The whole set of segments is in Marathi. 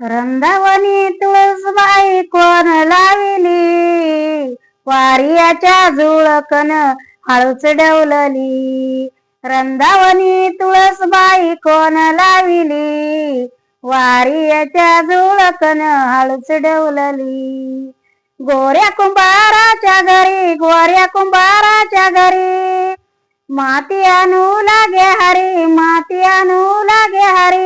रंदावनी तुळसबाई कोण लाविली? वारियाच्या जुळकन हळूच डवलली. रंदावनी तुळसबाई कोण लाविली? वारियाच्या जुळकन हळूच डवलली. गोऱ्या कुंभाराच्या घरी गोऱ्या कुंभाराच्या घरी. माती आणू लागे हरी माती आणू लागे हरी.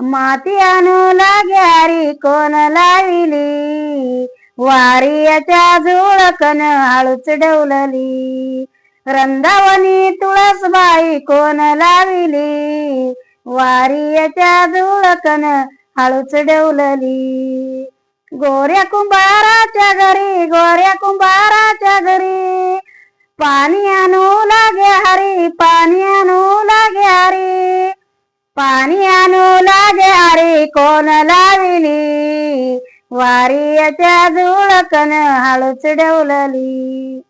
माती आणू लाग्यारी कोण लाविली? वारियाच्या झुळकन हळूच डवलली रंदावनी तुळसबाई कोण लाविली? वारियाच्या झुळकन हळूच डवलली गोऱ्या कुंभाराच्या घरी गोऱ्या कुंभाराच्या घरी पाणी आणू लागे हरी पाणी कोण लाविली? वारियाच्या जुळकन हळूच डवलली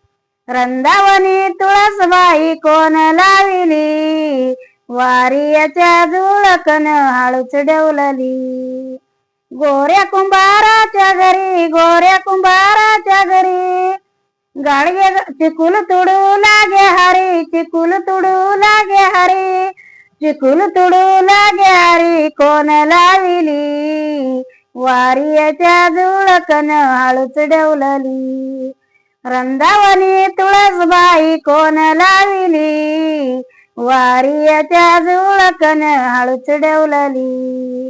रंदावनी तुळसबाई कोण लाविली? वारियाच्या जुळकन हळूच डवलली गोऱ्या कुंभाराच्या घरी गोऱ्या कुंभाराच्या घरी. गाडगे चिकुल तुडू लागे हरी चिकुल तुडू लागे हरी. चिकुल तुडू लाग्या हरी कोण लाविली? वारियाच्या जुळकन हळूच डवलली रंदावनी तुळसबाई कोण लाविली? वारियाच्या जुळकन हळूच डवलली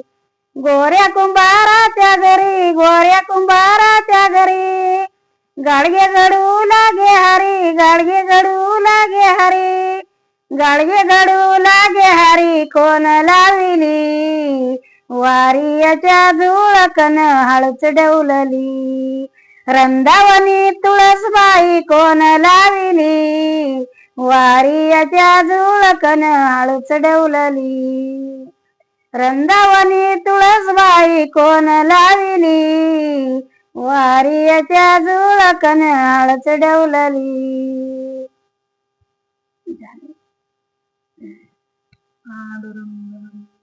गोऱ्या कुंभाराच्या घरी गोऱ्या कुंभाराच्या घरी. गाडगे गडू लागे हरी गाडगे गडू लागे हरी. गाडगे गडू लागे हारी कोण लाविली? वारियाच्या जुळकन हळच डवलली. रंदावनी तुळसबाई कोण लाविली? वारियाच्या जुळकन हळच डवलली. रंदावनी तुळसबाई कोण लाविली? वारियाच्या जुळकन हळच डवलली. adorando.